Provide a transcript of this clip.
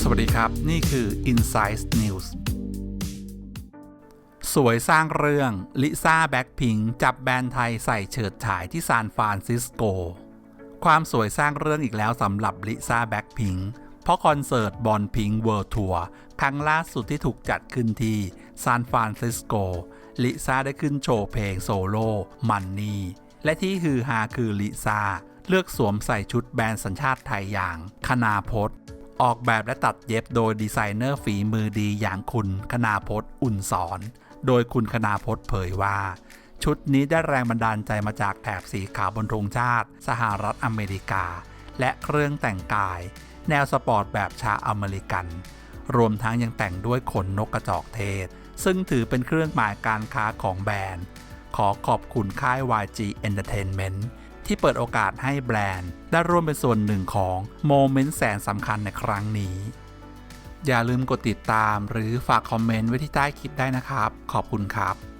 สวัสดีครับ นี่คือ Insight News สวยสร้างเรื่อง ลิซ่าแบ็คพิงจับแบรนด์ไทยใส่เฉิดฉายที่ซานฟรานซิสโก ความสวยสร้างเรื่องอีกแล้วสำหรับลิซ่าแบ็คพิงเพราะคอนเสิร์ตบอลพิงเวิร์ทัวร์ครั้งล่าสุดที่ถูกจัดขึ้นที่ซานฟรานซิสโก ลิซ่าได้ขึ้นโชว์เพลงโซโล่มันนี่ และที่ฮือฮาคือลิซาเลือกสวมใส่ชุดแบรนด์สัญชาติไทยอย่างคณาพจน์ออกแบบและตัดเย็บโดยดีไซเนอร์ฝีมือดีอย่างคุณคณาพจน์อุ่นสอน โดยคุณคณาพจน์เผยว่า ชุดนี้ได้แรงบันดาลใจมาจากแถบสีขาวบนธงชาติ สหรัฐอเมริกา และเครื่องแต่งกาย แนวสปอร์ตแบบชาอเมริกัน รวมทั้งยังแต่งด้วยขนนกกระจอกเทศ ซึ่งถือเป็นเครื่องหมายการค้าของแบรนด์ ขอขอบคุณค่าย YG Entertainment ที่เปิดโอกาสให้แบรนด์ ได้ร่วมเป็นส่วนหนึ่งของโมเมนต์แสนสำคัญในครั้งนี้ อย่าลืมกดติดตามหรือฝากคอมเมนต์ไว้ที่ใต้คลิปได้นะครับ ขอบคุณครับ